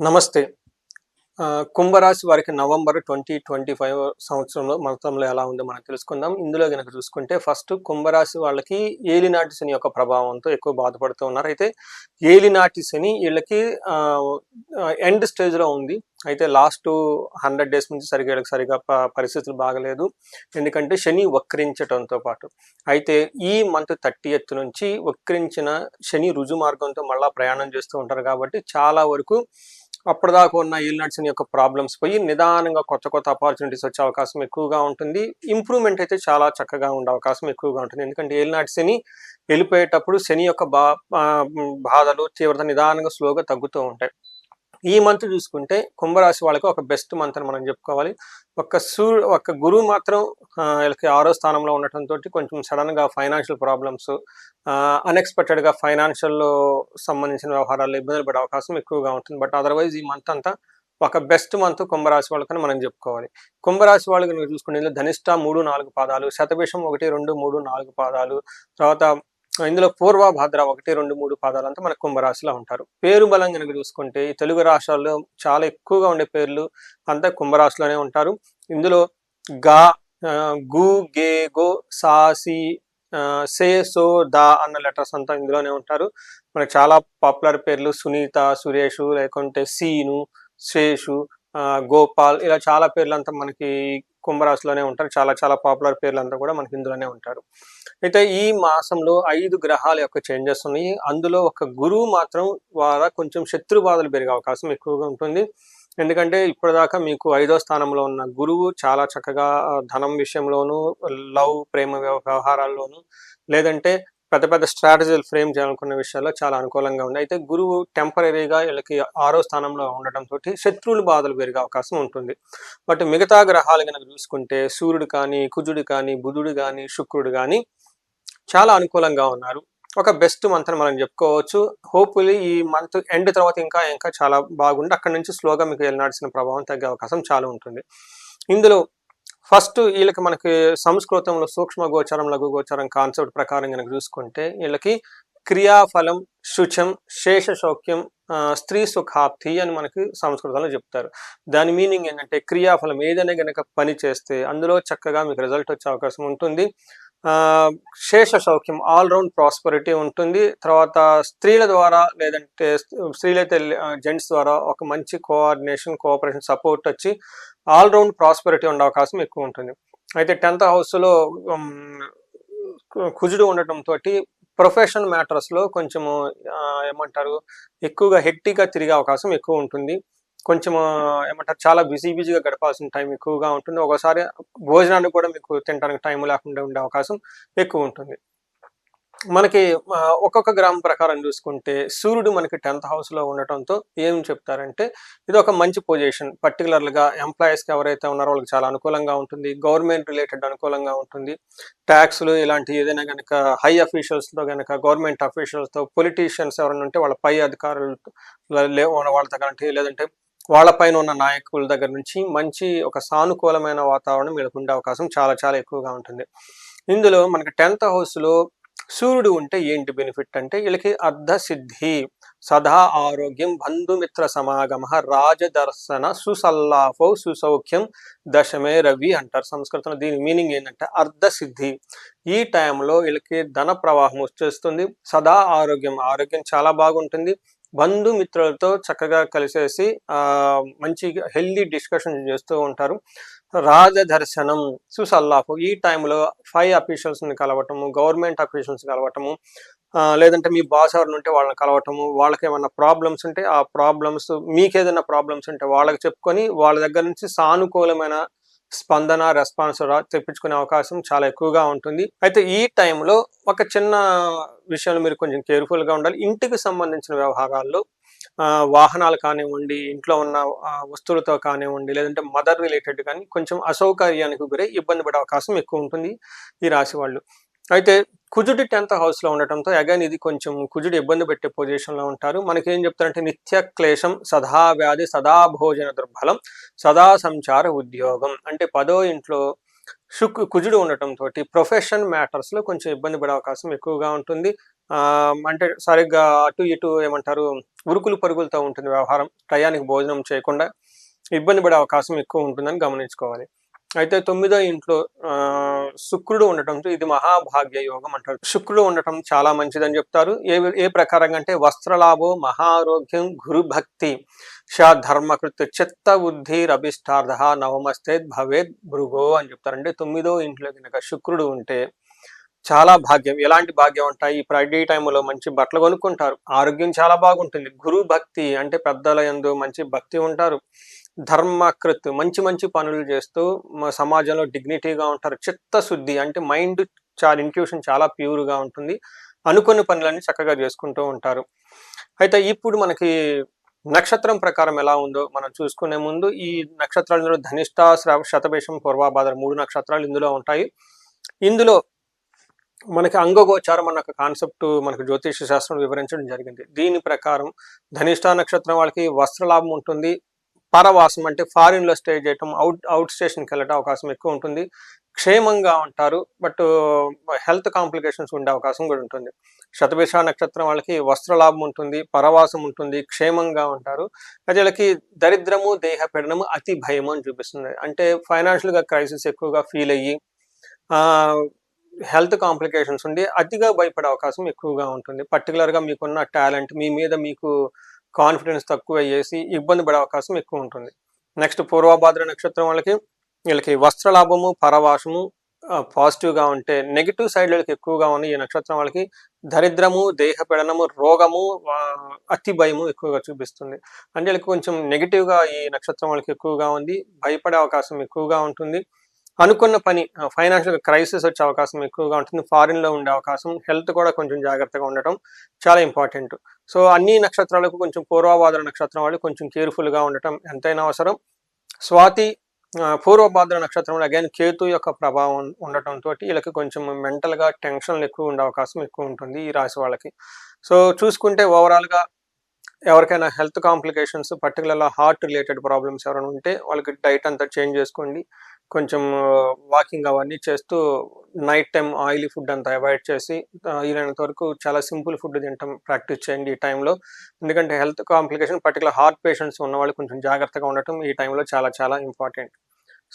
నమస్తే. కుంభరాశి వారికి నవంబర్ ట్వంటీ ట్వంటీ ఫైవ్ సంవత్సరంలో మొత్తంలో ఎలా ఉందో మనం తెలుసుకుందాం. ఇందులో కనుక చూసుకుంటే ఫస్ట్ కుంభరాశి వాళ్ళకి ఏలినాటి శని యొక్క ప్రభావంతో ఎక్కువ బాధపడుతూ ఉన్నారు. అయితే ఏలినాటి శని వీళ్ళకి ఎండ్ స్టేజ్లో ఉంది. అయితే లాస్ట్ హండ్రెడ్ డేస్ నుంచి సరిగా వీళ్ళకి సరిగా పరిస్థితులు బాగలేదు. ఎందుకంటే శని వక్రించడంతో పాటు. అయితే ఈ మంత్ థర్టీ ఎత్ నుంచి వక్రించిన శని రుజు మార్గంతో మళ్ళా ప్రయాణం చేస్తూ ఉంటారు కాబట్టి చాలా వరకు అప్పటిదాకా ఉన్న ఈల్నట్స్ యొక్క ప్రాబ్లమ్స్ పోయి నిదానంగా కొత్త కొత్త ఆపర్చునిటీస్ వచ్చే అవకాశం ఎక్కువగా ఉంటుంది. ఇంప్రూవ్మెంట్ అయితే చాలా చక్కగా ఉండే అవకాశం ఎక్కువగా ఉంటుంది. ఎందుకంటే ఏలినాటి శని వెళ్ళిపోయేటప్పుడు శని యొక్క బా బాధలు తీవ్రత నిదానంగా స్లోగా తగ్గుతూ ఉంటాయి. ఈ మంత్ చూసుకుంటే కుంభరాశి వాళ్ళకి ఒక బెస్ట్ మంత్ అని మనం చెప్పుకోవాలి. ఒక సూ ఒక గురువు మాత్రం వీళ్ళకి ఆరో స్థానంలో ఉండటంతో కొంచెం సడన్గా ఫైనాన్షియల్ ప్రాబ్లమ్స్ అన్ఎక్స్పెక్టెడ్గా ఫైనాన్షియల్లో సంబంధించిన వ్యవహారాలు ఇబ్బందులు పడే అవకాశం ఎక్కువగా ఉంటుంది. బట్ అదర్వైజ్ ఈ మంత్ అంతా ఒక బెస్ట్ మంత్ కుంభరాశి వాళ్ళకని మనం చెప్పుకోవాలి. కుంభరాశి వాళ్ళకి కనుక చూసుకుంటే ధనిష్ట మూడు నాలుగు పాదాలు శతభిషం ఒకటి రెండు మూడు నాలుగు పాదాలు తర్వాత ఇందులో పూర్వ భాద్ర ఒకటి రెండు మూడు పాదాలు అంతా మన కుంభరాశిలో ఉంటారు. పేరు బలం కనుక చూసుకుంటే ఈ తెలుగు రాష్ట్రాల్లో చాలా ఎక్కువగా ఉండే పేర్లు అంతా కుంభరాశిలోనే ఉంటారు. ఇందులో గా గు గే గో సాసి ఆ, సే సో దా అన్న లెటర్స్ అంతా ఇందులోనే ఉంటారు. మనకు చాలా పాపులర్ పేర్లు సునీత సురేష్ లేకుంటే సీను శేషు ఆ, గోపాల్ ఇలా చాలా పేర్లు అంతా మనకి కుంభరాశిలోనే ఉంటారు. చాలా చాలా పాపులర్ పేర్లు కూడా మనకి ఇందులోనే ఉంటారు. అయితే ఈ మాసంలో ఐదు గ్రహాల యొక్క చేంజెస్ ఉన్నాయి. అందులో ఒక గురువు మాత్రం ద్వారా కొంచెం శత్రు బాధలు పెరిగే అవకాశం ఎక్కువగా ఉంటుంది. ఎందుకంటే ఇప్పటిదాకా మీకు ఐదో స్థానంలో ఉన్న గురువు చాలా చక్కగా ధనం విషయంలోనూ లవ్ ప్రేమ వ్యవ- వ్యవహారాల్లోనూ లేదంటే పెద్ద పెద్ద స్ట్రాటజీలు ఫ్రేమ్ చేయాలనుకున్న విషయాల్లో చాలా అనుకూలంగా ఉంది అయితే గురువు టెంపరీగా వీళ్ళకి ఆరో స్థానంలో ఉండటం తోటి శత్రువులు బాధలు పెరిగే అవకాశం ఉంటుంది. బట్ మిగతా గ్రహాలు కనుక చూసుకుంటే సూర్యుడు కానీ కుజుడు కానీ బుధుడు కానీ శుక్రుడు కానీ చాలా అనుకూలంగా ఉన్నారు. ఒక బెస్ట్ మంత్ అని మనం చెప్పుకోవచ్చు. హోప్ఫుల్లీ ఈ మంత్ ఎండ్ తర్వాత ఇంకా ఇంకా చాలా బాగుండి. అక్కడ నుంచి స్లోగా మీకు వెళ్ళినాల్సిన ప్రభావం తగ్గే అవకాశం చాలా ఉంటుంది. ఇందులో ఫస్ట్ వీళ్ళకి మనకి సంస్కృతంలో సూక్ష్మ గోచరం లఘు గోచరం కాన్సెప్ట్ ప్రకారం కనుక చూసుకుంటే వీళ్ళకి క్రియాఫలం శుచం శేష శౌక్యం స్త్రీ సుఖాప్తి అని మనకి సంస్కృతంలో చెప్తారు. దాని మీనింగ్ ఏంటంటే క్రియాఫలం ఏదైనా గనక పని చేస్తే అందులో చక్కగా మీకు రిజల్ట్ వచ్చే అవకాశం ఉంటుంది. శేష సౌఖ్యం ఆల్ రౌండ్ ప్రాస్పరిటీ ఉంటుంది. తర్వాత స్త్రీల ద్వారా లేదంటే స్త్రీలైతే జెంట్స్ ద్వారా ఒక మంచి కోఆర్డినేషన్ కోఆపరేషన్ సపోర్ట్ వచ్చి ఆల్ రౌండ్ ఉండే అవకాశం ఎక్కువ ఉంటుంది. అయితే టెన్త్ హౌస్లో కుజుడు ఉండటం తోటి ప్రొఫెషన్ మ్యాటర్స్లో కొంచెము ఏమంటారు ఎక్కువగా హెక్టిక్గా తిరిగే అవకాశం ఎక్కువ ఉంటుంది. కొంచెం ఏమంటారు చాలా బిజీ బిజీగా గడపాల్సిన టైం ఎక్కువగా ఉంటుంది. ఒకసారి భోజనానికి కూడా మీకు తినడానికి టైం లేకుండా ఉండే అవకాశం ఎక్కువ ఉంటుంది. మనకి ఒక్కొక్క గ్రామం ప్రకారం చూసుకుంటే సూర్యుడు మనకి టెన్త్ హౌస్లో ఉండటంతో ఏం చెప్తారంటే ఇది ఒక మంచి పొజిషన్. పర్టికులర్గా ఎవరైతే ఉన్నారో వాళ్ళకి చాలా అనుకూలంగా ఉంటుంది. గవర్నమెంట్ రిలేటెడ్ అనుకూలంగా ఉంటుంది. ట్యాక్స్లు ఇలాంటి ఏదైనా కనుక హై అఫీషియల్స్తో కనుక గవర్నమెంట్ అఫీషియల్స్తో పొలిటీషియన్స్ ఎవరైనా ఉంటే వాళ్ళ పై అధికారులు లే- వాళ్ళ దగ్గర లేదంటే వాళ్ళ పైన ఉన్న నాయకుల దగ్గర నుంచి మంచి ఒక సానుకూలమైన వాతావరణం వీళ్ళకు ఉండే అవకాశం చాలా చాలా ఎక్కువగా ఉంటుంది. ఇందులో మనకి టెన్త్ హౌస్లో సూర్యుడు ఉంటే ఏంటి బెనిఫిట్ అంటే వీళ్ళకి అర్ధ సిద్ధి సదా ఆరోగ్యం బంధుమిత్ర సమాగమ రాజదర్శన సుసల్లాఫో సుసౌఖ్యం దశమే రవి అంటారు సంస్కృతంలో. దీని మీనింగ్ ఏంటంటే అర్ధ సిద్ధి ఈ టైంలో వీళ్ళకి ధన ప్రవాహం వచ్చేస్తుంది. సదా ఆరోగ్యం ఆరోగ్యం చాలా బాగుంటుంది. బంధుమిత్రులతో చక్కగా కలిసేసి ఆ మంచి హెల్దీ డిస్కషన్ చేస్తూ ఉంటారు. రాజదర్శనం సుసల్లాహు ఈ టైంలో ఫైవ్ అఫీషియల్స్ని కలవటము గవర్నమెంట్ అఫీషియల్స్ కలవటము లేదంటే మీ బాస్ ఎవరిని ఉంటే వాళ్ళని కలవటము వాళ్ళకి ఏమైనా ప్రాబ్లమ్స్ ఉంటే ఆ ప్రాబ్లమ్స్ మీకు ఏదైనా ప్రాబ్లమ్స్ ఉంటే వాళ్ళకి చెప్పుకొని వాళ్ళ దగ్గర నుంచి సానుకూలమైన స్పందన రెస్పాన్స్ తెప్పించుకునే అవకాశం చాలా ఎక్కువగా ఉంటుంది. అయితే ఈ టైంలో ఒక చిన్న విషయాలు మీరు కొంచెం కేర్ఫుల్గా ఉండాలి. ఇంటికి సంబంధించిన వ్యవహారాల్లో వాహనాలు కానివ్వండి ఇంట్లో ఉన్న వస్తువులతో కానివ్వండి లేదంటే మదర్ రిలేటెడ్ కానీ కొంచెం అసౌకర్యానికి గురై ఇబ్బంది పడే అవకాశం ఎక్కువ ఉంటుంది ఈ రాశి వాళ్ళు. అయితే కుజుడి టెన్త్ హౌస్లో ఉండటంతో అగైన్ ఇది కొంచెం కుజుడు ఇబ్బంది పెట్టే పొజిషన్లో ఉంటారు. మనకి ఏం చెప్తారంటే నిత్య క్లేశం సదా వ్యాధి సదా భోజన దుర్బలం సదా సంచార ఉద్యోగం. అంటే పదో ఇంట్లో శుక్ కుజుడు ఉండటం తోటి ప్రొఫెషన్ మ్యాటర్స్లో కొంచెం ఇబ్బంది పడే అవకాశం ఎక్కువగా ఉంటుంది. ఆ, అంటే సరిగ్గా అటు ఇటు ఏమంటారు ఉరుకులు పరుగులతో ఉంటుంది వ్యవహారం టయానికి భోజనం చేయకుండా ఇబ్బంది పడే అవకాశం ఎక్కువ ఉంటుందని గమనించుకోవాలి. అయితే తొమ్మిదో ఇంట్లో ఆ, శుక్రుడు ఉండటంతో ఇది మహాభాగ్య యోగం అంటారు. శుక్రుడు ఉండటం చాలా మంచిదని చెప్తారు. ఏ ఏ ప్రకారంగా అంటే వస్త్రలాభో మహారోగ్యం గురుభక్తి షా ధర్మకృత్ చిత్త బుద్ధి రభిష్టార్థ నవమస్తే భవేద్ భృగో అని చెప్తారు అంటే తొమ్మిదో ఇంట్లో కనుక శుక్రుడు ఉంటే చాలా భాగ్యం. ఎలాంటి భాగ్యం ఉంటాయి ఈ ఫ్రైడే టైంలో మంచి బట్టలు కొనుక్కుంటారు. ఆరోగ్యం చాలా బాగుంటుంది. గురు భక్తి అంటే పెద్దల యందు మంచి భక్తి ఉంటారు. ధర్మకృత్ మంచి మంచి పనులు చేస్తూ మా సమాజంలో డిగ్నిటీగా ఉంటారు. చిత్తశుద్ధి అంటే మైండ్ చాలా ఇంట్యూషన్ చాలా ప్యూర్గా ఉంటుంది. అనుకున్న పనులన్నీ చక్కగా చేసుకుంటూ ఉంటారు. అయితే ఇప్పుడు మనకి నక్షత్రం ప్రకారం ఎలా ఉందో మనం చూసుకునే ముందు ఈ నక్షత్రాలు ధనిష్ట శతభేషం పూర్వాభాద్ర మూడు నక్షత్రాలు ఇందులో ఉంటాయి. ఇందులో మనకి అంగగోచారం అన్న ఒక కాన్సెప్ట్ మనకు జ్యోతిష శాస్త్రం వివరించడం జరిగింది. దీని ప్రకారం ధనిష్ట నక్షత్రం వాళ్ళకి వస్త్రలాభం ఉంటుంది. పరవాసం అంటే ఫారిన్లో స్టే చేయటం అవుట్ అవుట్ స్టేషన్కి వెళ్ళటం అవకాశం ఎక్కువ ఉంటుంది. క్షేమంగా ఉంటారు బట్ హెల్త్ కాంప్లికేషన్స్ ఉండే అవకాశం కూడా ఉంటుంది. శతభిష నక్షత్రం వాళ్ళకి వస్త్రలాభం ఉంటుంది పరవాసం ఉంటుంది క్షేమంగా ఉంటారు. అయితే వీళ్ళకి దరిద్రము దేహ పీడనము అతి భయము అని చూపిస్తుంది. అంటే ఫైనాన్షియల్గా క్రైసిస్ ఎక్కువగా ఫీల్ అయ్యి హెల్త్ కాంప్లికేషన్స్ ఉండి అతిగా భయపడే అవకాశం ఎక్కువగా ఉంటుంది. పర్టికులర్గా మీకున్న టాలెంట్ మీ మీద మీకు కాన్ఫిడెన్స్ తక్కువ అయ్యేసి ఇబ్బంది పడే అవకాశం ఎక్కువ ఉంటుంది. నెక్స్ట్ పూర్వభాద్ర నక్షత్రం వాళ్ళకి వీళ్ళకి వస్త్రలాభము పరవాసము పాజిటివ్గా ఉంటే నెగిటివ్ సైడ్లకి ఎక్కువగా ఉన్న ఈ నక్షత్రం వాళ్ళకి దరిద్రము దేహపీడనము రోగము అతి భయము ఎక్కువగా చూపిస్తుంది. అంటే వీళ్ళకి కొంచెం నెగిటివ్గా ఈ నక్షత్రం వాళ్ళకి ఎక్కువగా ఉంది భయపడే అవకాశం ఎక్కువగా ఉంటుంది. అనుకున్న పని ఫైనాన్షియల్ క్రైసిస్ వచ్చే అవకాశం ఎక్కువగా ఉంటుంది ఫారిన్లో ఉండే అవకాశం హెల్త్ కూడా కొంచెం జాగ్రత్తగా ఉండటం చాలా ఇంపార్టెంట్. సో అన్ని నక్షత్రాలకు కొంచెం పూర్వభాద్ర నక్షత్రం వాళ్ళు కొంచెం కేర్ఫుల్గా ఉండటం ఎంతైనా అవసరం. స్వాతి పూర్వభాద్ర నక్షత్రంలో అగైన్ కేతు యొక్క ప్రభావం ఉండటం తోటి వీళ్ళకి కొంచెం మెంటల్గా టెన్షన్లు ఎక్కువ ఉండే అవకాశం ఎక్కువ ఉంటుంది ఈ రాశి వాళ్ళకి. సో చూసుకుంటే ఓవరాల్గా ఎవరికైనా హెల్త్ కాంప్లికేషన్స్ పర్టికులర్గా హార్ట్ రిలేటెడ్ ప్రాబ్లమ్స్ ఎవరైనా ఉంటే వాళ్ళకి డైట్ అంతా చేంజ్ చేసుకోండి. కొంచెం వాకింగ్ అవన్నీ చేస్తూ నైట్ టైం ఆయిలీ ఫుడ్ అంతా అవాయిడ్ చేసి వీలైనంత వరకు చాలా సింపుల్ ఫుడ్ తినటం ప్రాక్టీస్ చేయండి ఈ టైంలో. ఎందుకంటే health complication particular heart patients ఉన్న వాళ్ళు కొంచెం జాగ్రత్తగా ఉండటం ఈ టైంలో చాలా చాలా ఇంపార్టెంట్.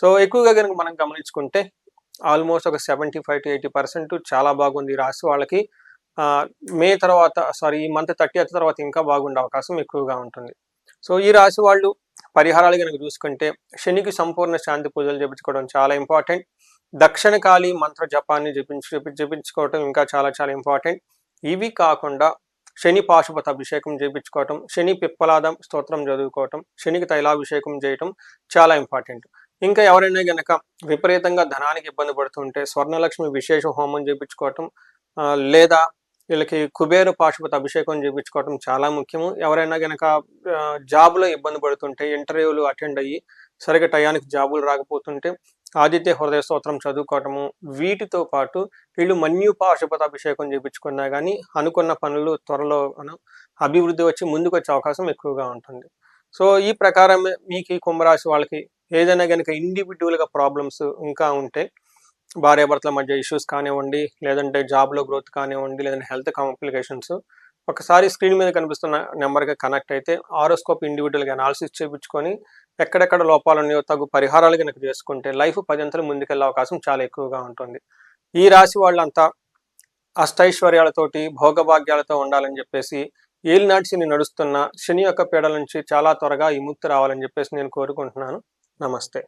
సో ఎక్కువగా కనుక మనం గమనించుకుంటే ఆల్మోస్ట్ ఒక seventy five to eighty percent చాలా బాగుంది ఈ రాశి వాళ్ళకి. మే తర్వాత సారీ ఈ మంత్ థర్టీ తర్వాత ఇంకా బాగుండే అవకాశం ఎక్కువగా ఉంటుంది. సో ఈ రాశి వాళ్ళు పరిహారాలు కనుక చూసుకుంటే శనికి సంపూర్ణ శాంతి పూజలు చేపించుకోవడం చాలా ఇంపార్టెంట్. దక్షిణ కాళీ మంత్ర జపాన్ని జపించు జపి- జపించుకోవడం ఇంకా చాలా చాలా ఇంపార్టెంట్. ఇవి కాకుండా శని పాశుపత అభిషేకం చేయించుకోవటం శని పిప్పలాదం స్తోత్రం చదువుకోవటం శనికి తైలాభిషేకం చేయటం చాలా ఇంపార్టెంట్. ఇంకా ఎవరైనా గనక విపరీతంగా ధనానికి ఇబ్బంది పడుతుంటే స్వర్ణలక్ష్మి విశేష హోమం చేయించుకోవటం లేదా వీళ్ళకి కుబేర పాశుపతి అభిషేకం చూపించుకోవటం చాలా ముఖ్యము. ఎవరైనా గనక జాబ్లో ఇబ్బంది పడుతుంటే ఇంటర్వ్యూలు అటెండ్ అయ్యి సరిగ్గా టయానికి జాబులు రాకపోతుంటే ఆదిత్య హృదయ స్తోత్రం చదువుకోవటము వీటితో పాటు వీళ్ళు మన్యు పాశుపత అభిషేకం చేయించుకున్నా కానీ అనుకున్న పనులు త్వరలో అభివృద్ధి వచ్చి ముందుకు వచ్చే అవకాశం ఎక్కువగా ఉంటుంది. సో ఈ ప్రకారం మీకు ఈ కుంభరాశి వాళ్ళకి ఏదైనా కనుక ఇండివిజువల్గా ప్రాబ్లమ్స్ ఇంకా ఉంటే భార్యాభర్తల మధ్య ఇష్యూస్ కానివ్వండి లేదంటే జాబ్లో గ్రోత్ కానివ్వండి లేదంటే హెల్త్ కాంప్లికేషన్స్ ఒకసారి స్క్రీన్ మీద కనిపిస్తున్న నెంబర్కి కనెక్ట్ అయితే ఆరోస్కోప్ ఇండివిజువల్గా అనాలిసిస్ చేయించుకొని ఎక్కడెక్కడ లోపాలు ఉన్నాయో తగు పరిహారాలు కనుక చేసుకుంటే లైఫ్ పదింతలు ముందుకెళ్ళే అవకాశం చాలా ఎక్కువగా ఉంటుంది. ఈ రాశి వాళ్ళంతా అష్టైశ్వర్యాలతోటి భోగభాగ్యాలతో ఉండాలని చెప్పేసి ఏలినాటి శని నడుస్తున్న శని యొక్క పీడల నుంచి చాలా త్వరగా విముక్తి రావాలని చెప్పేసి నేను కోరుకుంటున్నాను. నమస్తే.